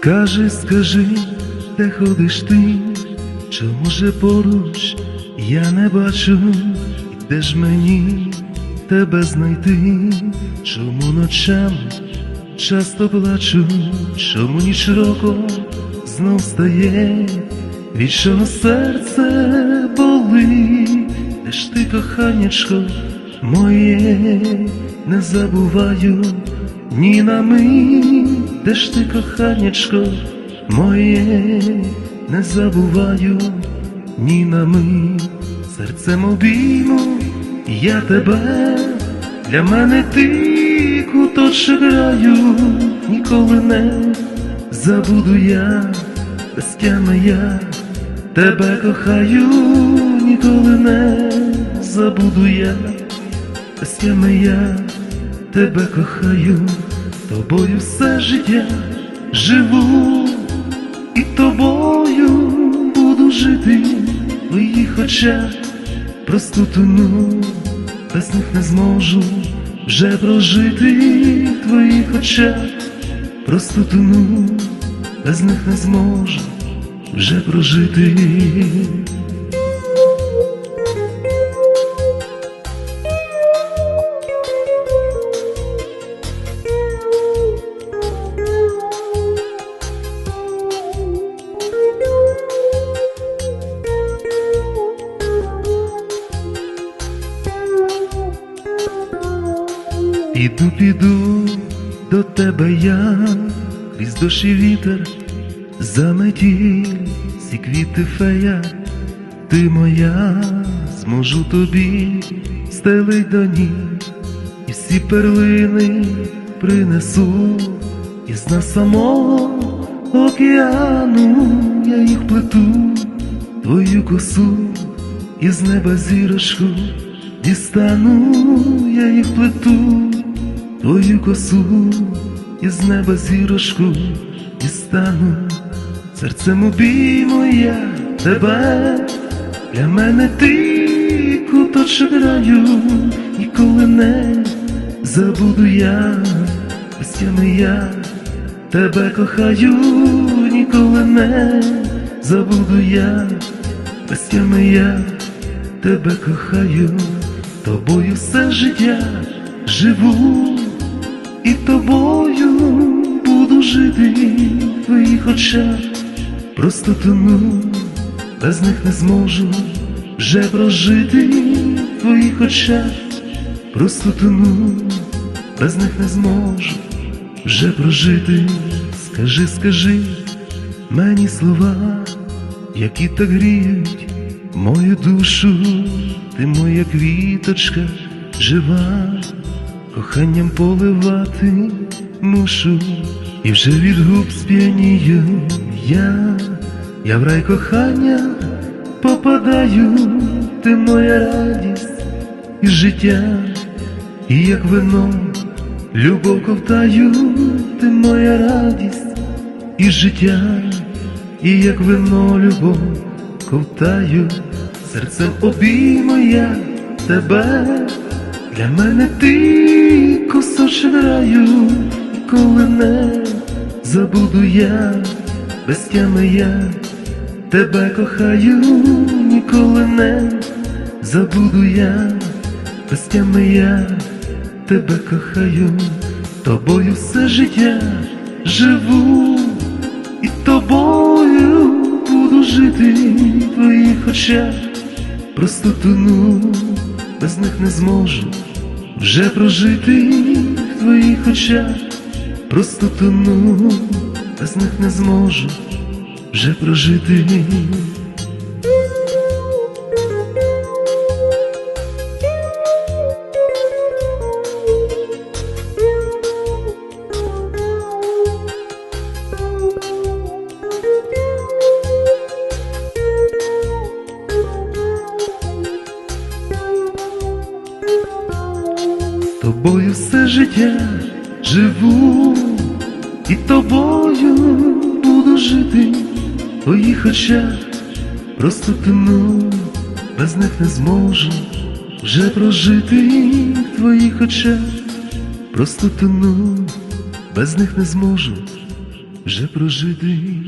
Скажи, скажи, де ходиш ти, чому же поруч? Я не бачу, де ж мені тебе знайти, чому ночами часто плачу, чому ніч року знов стає, від чого серце болить, де ж ти, коханячко моє, не забуваю ні на мить, де ж ти, коханячко моє, не забуваю ні на мить, серцем обійму я тебе, для мене ти куточок граю, ніколи не забуду я, без я тебе кохаю, ніколи не забуду я, без я тебе кохаю, тобою все життя живу, і тобою буду жити. В твоїх очах, просто тону, без них не зможу вже прожити. В твоїх очах, просто тону, без них не зможу вже прожити. Піду, піду до тебе я, крізь дощ і вітер, заметіль, всі квіти фея, ти моя, зможу тобі стелить до ніг, і всі перлини принесу. Із дна самого океану, я їх плету, твою косу, із неба зірочку дістану, я їх плету, твою косу, із неба зірочку дістану, серцем обійму я тебе, для мене ти куточок раю, ніколи не забуду я, без тями я тебе кохаю, ніколи не забуду я, без тями я тебе кохаю, тобою все життя живу, і тобою буду жити в твоїх очах, просто тону, без них не зможу вже прожити в твоїх очах, просто тону, без них не зможу вже прожити. Скажи, скажи мені слова, які так гріють мою душу, ти моя квіточка жива, коханням поливати мушу, і вже від губ сп'янію я, я в рай кохання попадаю, ти моя радість і життя, і як вино, любов ковтаю, ти моя радість і життя, і як вино любов ковтаю, серцем обійму я тебе, для мене ти раю, коли не забуду я, без тями я тебе кохаю, ніколи не забуду я, без тями я тебе кохаю, тобою все життя живу, і тобою буду жити в твоїх очах, просто тону, без них не зможу вже прожити. в твоїх очах, просто тону, без них не зможу вже прожити. Тобою все життя живу, і тобою буду жити в твоїх очах, просто тону, без них не зможу вже прожити в твоїх очах, просто тону, без них не зможу вже прожитий